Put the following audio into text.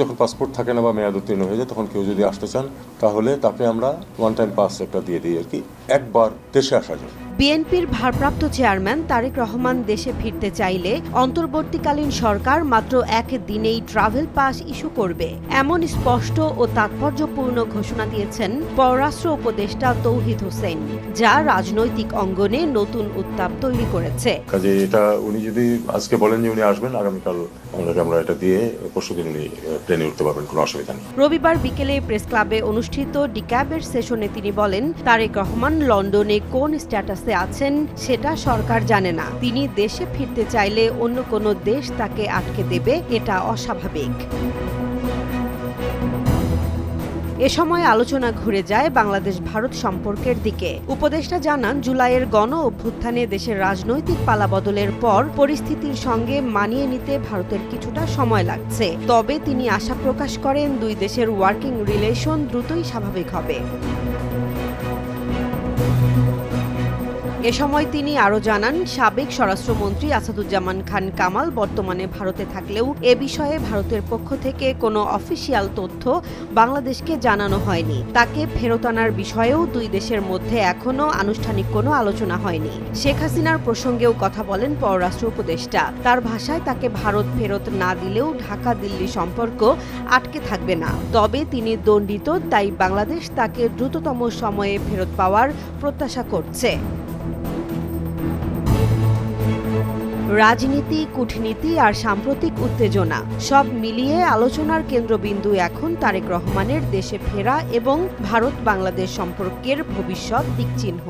যখন পাসপোর্ট থাকে না বা মেয়াদ উত্তীর্ণ হয়ে যায়, তখন কেউ যদি আসতে চান, তাহলে তাকে আমরা ওয়ান টাইম পাস একটা দিয়ে দিই আর কি। একবার দেশে আসা যায়। বিএনপির ভারপ্রাপ্ত চেয়ারম্যান তারেক রহমান দেশে ফিরতে চাইলে অন্তর্বর্তীকালীন সরকার মাত্র এক দিনেই ট্রাভেল পাস ইস্যু করবে। এমন স্পষ্ট ও তাৎপর্যপূর্ণ ঘোষণা দিয়েছেন পররাষ্ট্র উপদেষ্টা তৌহিদ হোসেন যা রাজনৈতিক অঙ্গনে নতুন উত্তাপ তৈরি করেছে। কাজে এটা উনি যদি আজকে বলেন যে উনি আসবেন আগামীকাল আমরা এটা দিয়ে পরশুদিন উনি প্লেনে উঠতে পারবেন কোনো অসুবিধা নেই। রবিবার বিকেলে প্রেস ক্লাবে অনুষ্ঠিত ডিক্যাবের সেশনে তিনি বলেন তারেক রহমান লন্ডনে কোন স্ট্যাটাসে আছেন, সেটা সরকার জানে না। তিনি দেশে ফিরতে চাইলে অন্য কোনো দেশ তাকে আটকে দেবে, এটা অস্বাভাবিক। এ সময় আলোচনা ঘুরে যায় বাংলাদেশ ভারত সম্পর্কের দিকে। উপদেষ্টা জানান, জুলাইয়ের গণ অভ্যুত্থানে দেশের রাজনৈতিক পালাবদলের পর পরিস্থিতির সঙ্গে মানিয়ে নিতে ভারতের কিছুটা সময় লাগছে। তবে তিনি আশা প্রকাশ করেন, দুই দেশের ওয়ার্কিং রিলেশন দ্রুতই স্বাভাবিক হবে। এ সময় তিনি আরও জানান, সাবেক স্বরাষ্ট্রমন্ত্রী আসাদুজ্জামান খান কামাল বর্তমানে ভারতে থাকলেও এ বিষয়ে ভারতের পক্ষ থেকে কোনো অফিসিয়াল তথ্য বাংলাদেশকে জানানো হয়নি। তাকে ফেরত আনার বিষয়েও দুই দেশের মধ্যে এখনও আনুষ্ঠানিক কোনো আলোচনা হয়নি। শেখ হাসিনার প্রসঙ্গেও কথা বলেন পররাষ্ট্র উপদেষ্টা। তার ভাষায় তাকে ভারত ফেরত না দিলেও ঢাকা দিল্লি সম্পর্ক আটকে থাকবে না। তবে তিনি দণ্ডিত, তাই বাংলাদেশ তাকে দ্রুততম সময়ে ফেরত পাওয়ার প্রত্যাশা করছে। রাজনীতি, কূটনীতি আর সাম্প্রতিক উত্তেজনা সব মিলিয়ে আলোচনার কেন্দ্রবিন্দু এখন তারেক রহমানের দেশে ফেরা এবং ভারত বাংলাদেশ সম্পর্কের ভবিষ্যৎ দিকচিহ্ন।